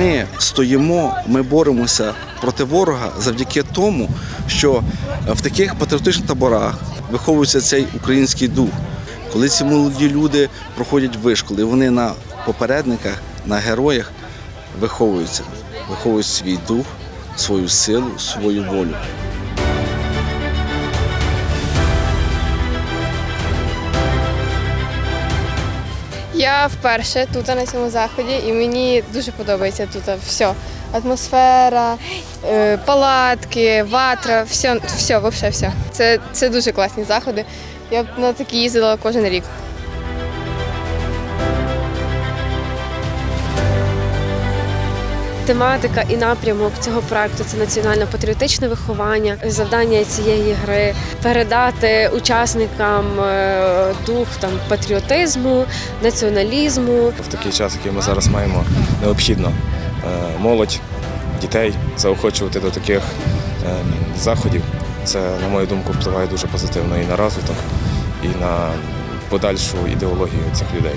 ми стоїмо, ми боремося проти ворога завдяки тому, що в таких патріотичних таборах виховується цей український дух. Коли ці молоді люди проходять вишколи, вони на попередниках, на героях виховуються, виховують свій дух, свою силу, свою волю. Я вперше тут на цьому заході, і мені дуже подобається тут все. Атмосфера, е, палатки, ватра, все, все, взагалі все. Це, це дуже класні заходи. Я б на такі їздила кожен рік. Тематика і напрямок цього проекту це національно-патріотичне виховання. Завдання цієї гри передати учасникам е, дух там патріотизму, націоналізму, В такий час, який ми зараз маємо, необхідно е, молодь, дітей заохочувати до таких е, заходів. Це, на мою думку, впливає дуже позитивно і на розвиток, і на подальшу ідеологію цих людей.